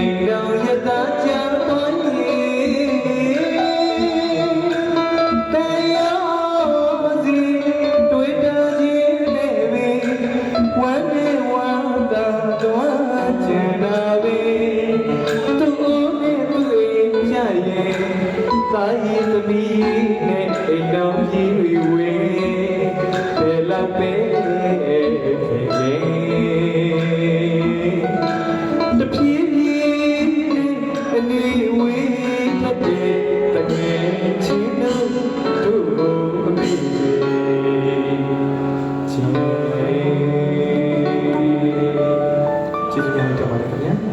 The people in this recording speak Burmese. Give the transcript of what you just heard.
သာယသမီးနဲ့အိမ်တော်ကြီးတွေဝေ Jadi jangan coba lihat ya.